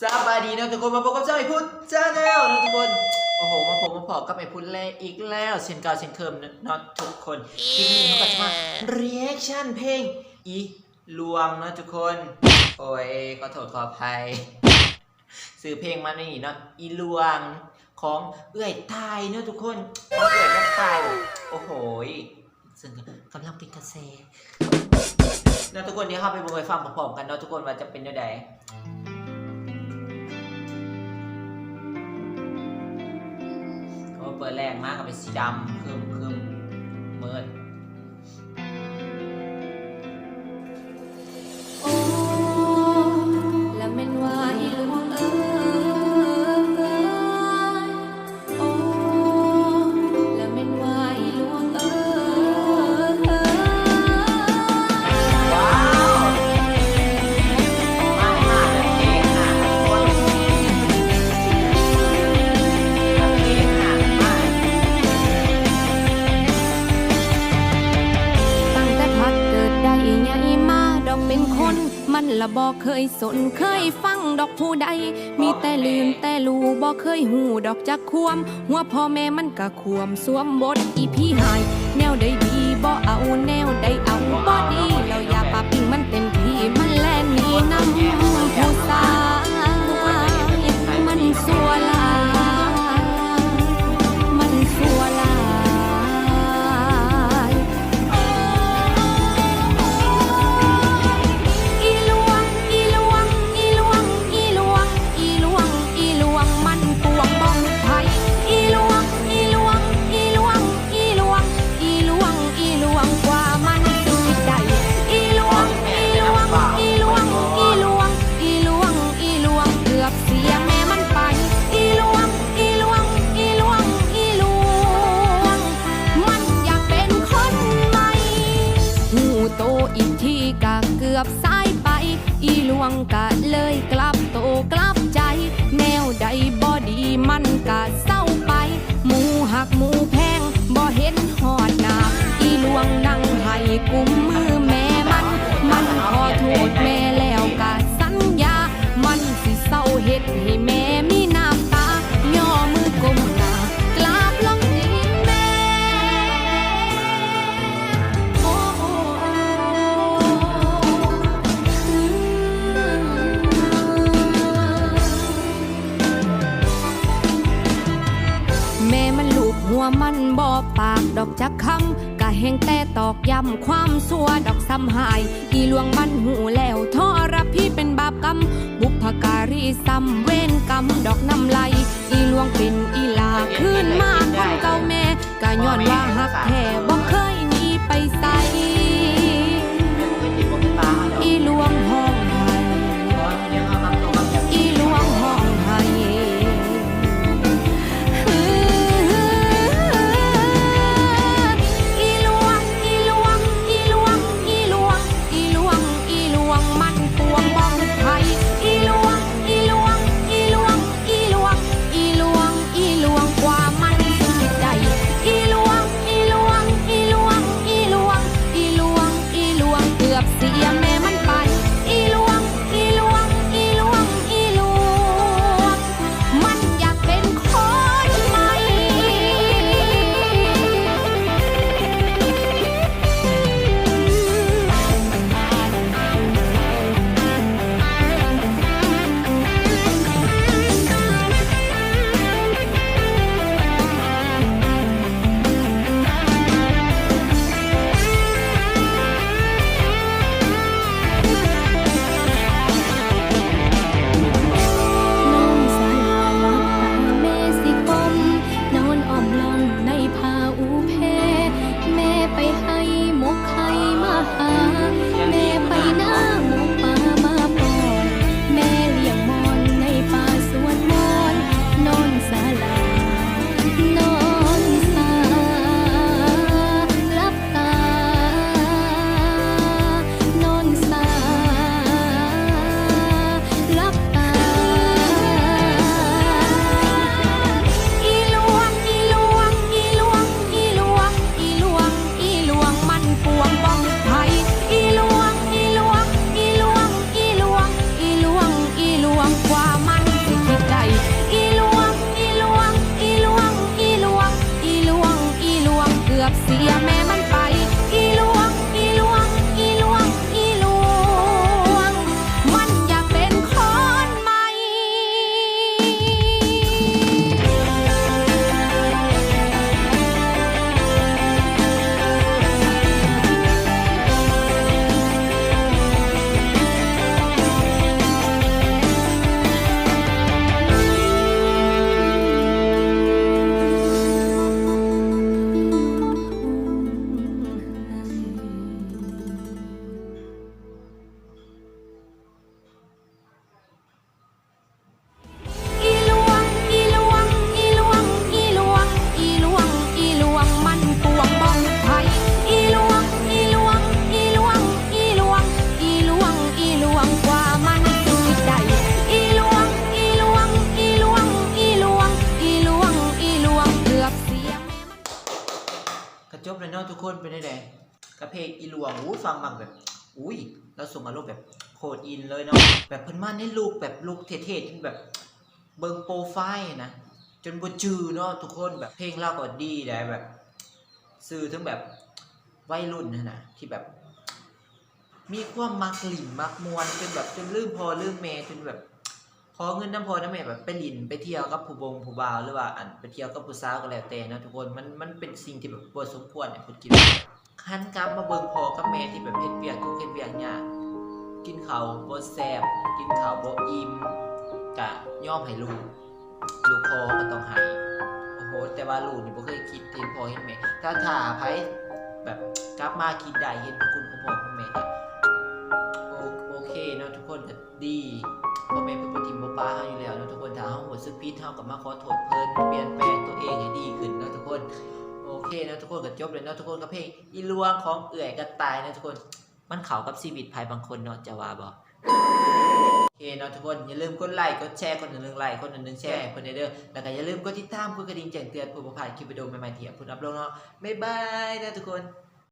สบายดีนะทุกคนมาพบกับเจ้าไอพุทธจ้าแนวนะทุกคน โอ้โห มาผมมาพอกับไอพุทธแล้วอีกแล้วเช่นเก่าเช่นเคยเนะทุกคนคลิปนี้เขาก็จะมา reaction เพลงอีลวงนะทุกคน โอ้ยขอโทษขออภัยซื้อเพลงมาในนี่เนาะอีลวงของเอื้อยตายเนาะทุกคนของเอื้อยแม่ตายโอ้โหยซึ่งกำลังเป็นกระแสนะทุกคนเดี๋ยวเข้าไปบิ่งไปฟังพร้อมกันเนาะทุกคนว่าจะเป็นยังไง แรงมากกับเป็นสีดำคึมคึมเมิด เป็นคนมันละบ่เคยสนเคยฟังดอกผู้ใด มีแต่ลืมแต่รู้บ่เคยหูดอกจักควม หัวพ่อแม่มันกะควมสวมบทอีพี่หาย ม่มันลูกหัวมันบ่ปากดอกจักคำกะแหงแต่ตอกย้ำความสัวดอกซ้ำหาย อีหลวงมันหูแล้วทอรับพี่เป็นบาปกรรม บุพการีซ้ำเว้นกรรมดอกน้ำไหลอีหลวงเป็นอีลาขึ้นมาคนเก่าแม่กะย้อนว่าหักแท้บ่ มกไข่มาหาแม่ไปหน้า up, see I'm in my คนเป็นได้ไงกระเพกอีหลวงอู้ฟังมักแบบ อุ้ยแล้วส่งอารมณ์แบบโคตรอินเลยเนาะแบบเพิ่นมาในลูกแบบลูกเท่ๆจนแบบเบิ่งโปรไฟล์นะจนบ่จือเนาะทุกคนแบบเพลงเราก็ดีได้แบบสื่อถึงแบบวัยรุ่นนะนะที่แบบ มีความมักหลิ่นมักมวนจนแบบจนลืมพอลืมแม่จนแบบ พอเงินน้ำพอน้ำแม่แบบไปลินไปเที่ยวกับผู้บงผู้บ่าวหรือว่าอันไปเที่ยวกับผู้สาวก็แล้วแต่นะทุกคนมันมันเป็นสิ่งที่แบบบ่สมควรเนี่ยพูดกินคันกลับมาเบิ่งพอกับแม่ที่แบบเฮ็ดเวียกทุกเฮ็ดเวียกยากกินข้าวบ่แซ่บกินข้าวบ่อิ่มกะยอมให้ลูกลูกพอก็ต้องให้โอ้โหแต่ว่าลูกนี่บ่เคยคิดเห็นพอเห็นแม่ถ้าถ้าไผแบบกลับมาคิดได้เห็นคุณของพ่อของแม่ก็โอโอเคเนาะทุกคนก็ดี ป้าเฮาอยู่แล้วนะทุกคนถ้าเฮาหัวสึกผิดเฮาก็มาขอโทษเพิ่นเปลี่ยนแปลงตัวเองให้ดีขึ้นนะทุกคนโอเคนะทุกคนก็จบเลยนะทุกคนกับเพลงอีลวงของเอื่อยกระตายนะทุกคน มันเข้ากับชีวิตภายบางคนเนาะจะว่าบ่โอเคนะทุกคนอย่าลืมกดไลค์กดแชร์คนหนึ่งไลค์คนหนึ่งแชร์ให้เพิ่นเด้อแล้วก็อย่าลืมกดติดตามกดกระดิ่งแจ้งเตือนเพื่อบ่าดคลิปวิดีโอใหม่ๆที่อัพโหลดเนาะบ๊ายบายนะทุกคน